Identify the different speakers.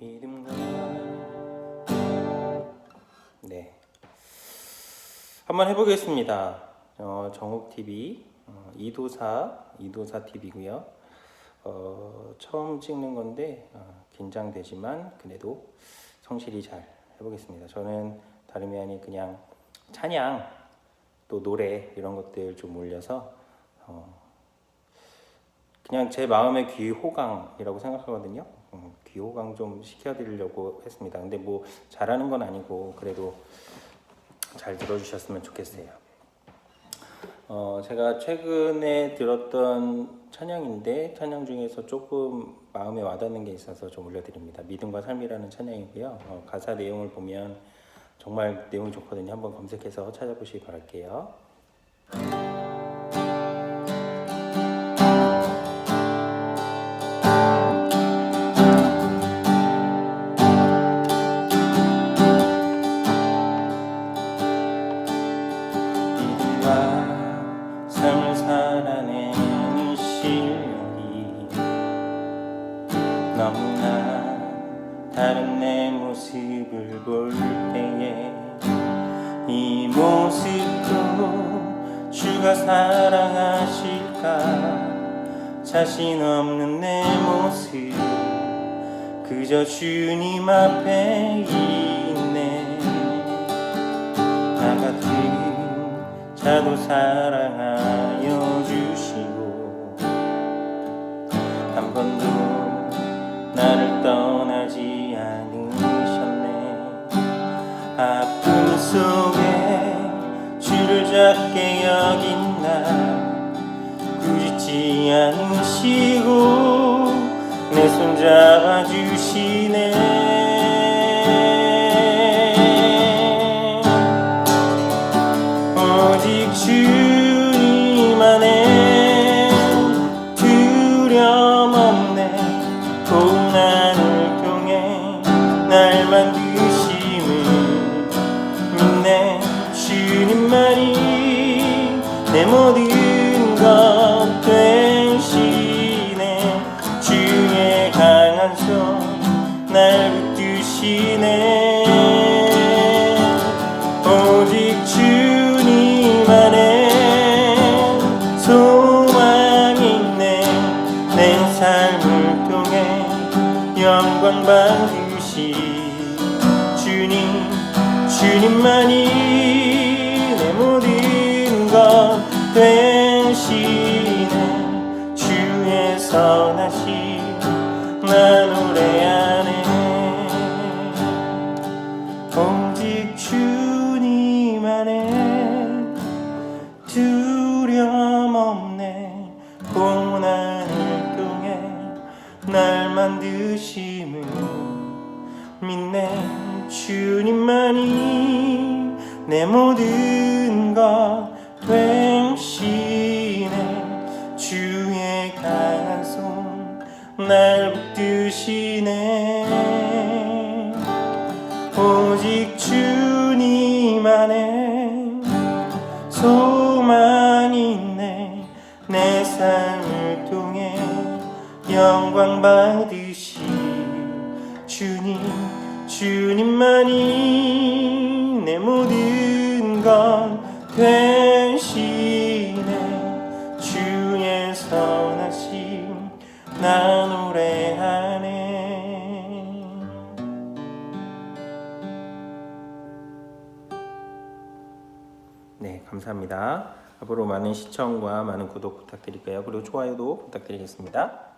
Speaker 1: 믿음과 네 한번 해보겠습니다. 어, 정욱 TV 어, 이도사 이도사 TV고요. 어, 처음 찍는 건데 어, 긴장되지만 그래도 성실히 잘 해보겠습니다. 저는 다름이 아닌 그냥 찬양 또 노래 이런 것들 좀 올려서 어, 그냥 제 마음의 귀 호강이라고 생각하거든요. 음, 귀호강 좀 시켜드리려고 했습니다. 근데 뭐 잘하는 건 아니고 그래도 잘 들어주셨으면 좋겠어요. 어, 제가 최근에 들었던 찬양인데 찬양 중에서 조금 마음에 와닿는 게 있어서 좀 올려드립니다. 믿음과 삶이라는 찬양이고요. 어, 가사 내용을 보면 정말 내용이 좋거든요. 한번 검색해서 찾아보시기 바랄게요. 다른 내 모습을 볼 때에 이 모습도 주가 사랑하실까? 자신 없는 내 모습 그저 주님 앞에 있네. 나 같은 자도 사랑하여 주시고 한 번도 나를 떠 속에 주를 잡게 여긴 나 꾸짖지 않으시고 내 손 잡아 주시네 내 모든 것 되시네 주의 강한 손날 붙드시네. 오직 주님 안에 소망 있네. 내 삶을 통해 영광 받으시 주님 주님만이 되시네. 주의 선하심 나 노래하네 오직 주님 안에 두려움 없네. 고난을 통해 날 만드심을 믿네. 주님만이 내 모든 것 되시네 주의 강한 손날 붙드시네. 오직 주님 안에 소망이 있네. 내 삶을 통해 영광 받으시 주님 주님만이 내 모든 것되 나 노래하네 네, 감사합니다. 앞으로 많은 시청과 많은 구독 부탁드릴게요. 그리고 좋아요도 부탁드리겠습니다.